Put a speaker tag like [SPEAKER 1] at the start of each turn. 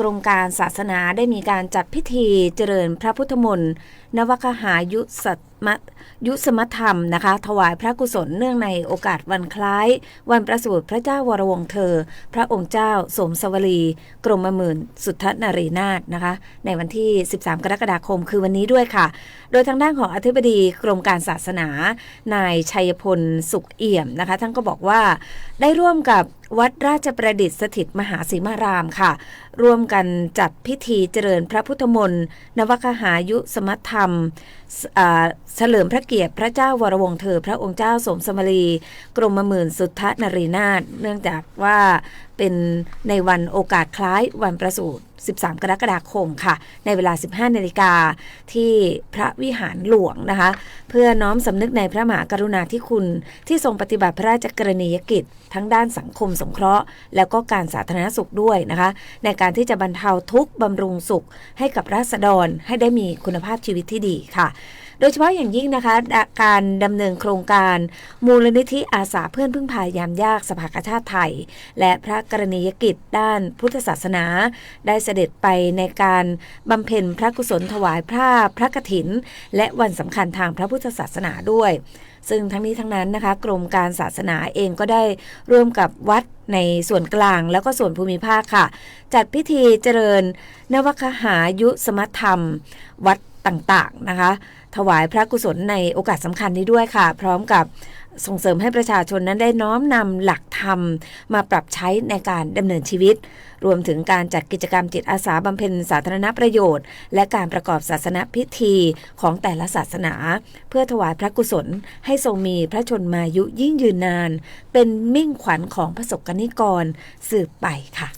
[SPEAKER 1] กรมการศาสนาได้มีการจัดพิธีเจริญพระพุทธมนต์นวคหายุสัตมยุสมธรรมนะคะ ถวายพระกุศลเนื่องในโอกาสวันคล้าย วันประสูติพระเจ้าวรวงเธอ พระองค์เจ้าสมสวลีกรมหมื่นสุทธนารีนาถนะคะ ในวันที่ 13 กรกฎาคมคือวันนี้ด้วยค่ะ โดยทางด้านของอธิบดีกรมการศาสนา นายชัยพลสุขเอี่ยมนะคะ ท่านก็บอกว่าได้ร่วมกับ วัดราชประดิษฐ์สถิตมหาสีมารามค่ะ ร่วมกันจัดพิธีเจริญพระพุทธมนต์นวคหายุสมธรรมเฉลิมพระเกียรติพระเจ้าวรวงเธอ พระองค์เจ้าสมสมรี กรมหมื่นสุทธนรีนาถเนื่องจากว่า เป็นในวันโอกาสคล้ายวันประสูติ 13 กรกฎาคมค่ะ ในเวลา 15 นาฬิกาที่พระวิหารหลวงนะคะ เพื่อน้อมสำนึกในพระมหากรุณาธิคุณ ที่ทรงปฏิบัติพระราชกรณียกิจ ทั้งด้านสังคมสงเคราะห์ แล้วก็การสาธารณสุขด้วยนะคะ ในการที่จะบรรเทาทุกข์บำรุงสุขให้กับราษฎรให้ได้มีคุณภาพชีวิตที่ดีค่ะ โดยเฉพาะอย่างยิ่งนะคะการดำเนินโครงการ มูลนิธิอาสาเพื่อนพึ่งพายามยากสภากาชาติไทย และพระกรณียกิจด้านพุทธศาสนา ได้เสด็จไปในการบำเพ็ญพระกุศลถวายพระพระกฐิน และวันสำคัญทางพระพุทธศาสนาด้วย ซึ่งทั้งนี้ทั้งนั้นนะคะ กรมการศาสนาเองก็ได้ร่วมกับวัด ในส่วนกลางแล้วก็ส่วนภูมิภาคค่ะ จัดพิธีเจริญนวคหายุสมธรรม วัดต่างๆนะคะ ถวายพระกุศลในโอกาสสำคัญนี้ด้วยค่ะ พร้อมกับส่งเสริมให้ประชาชนนั้นได้น้อมนำหลัก ธรรม มาปรับใช้ในการดำเนินชีวิต รวมถึงการจัดกิจกรรมจิตอาสาบำเพ็ญสาธารณประโยชน์ และการประกอบศาสนพิธีของแต่ละศาสนา เพื่อถวายพระกุศลให้ทรงมีพระชนมายุยิ่งยืนนาน เป็นมิ่งขวัญของพระสกนิกรสืบไปค่ะ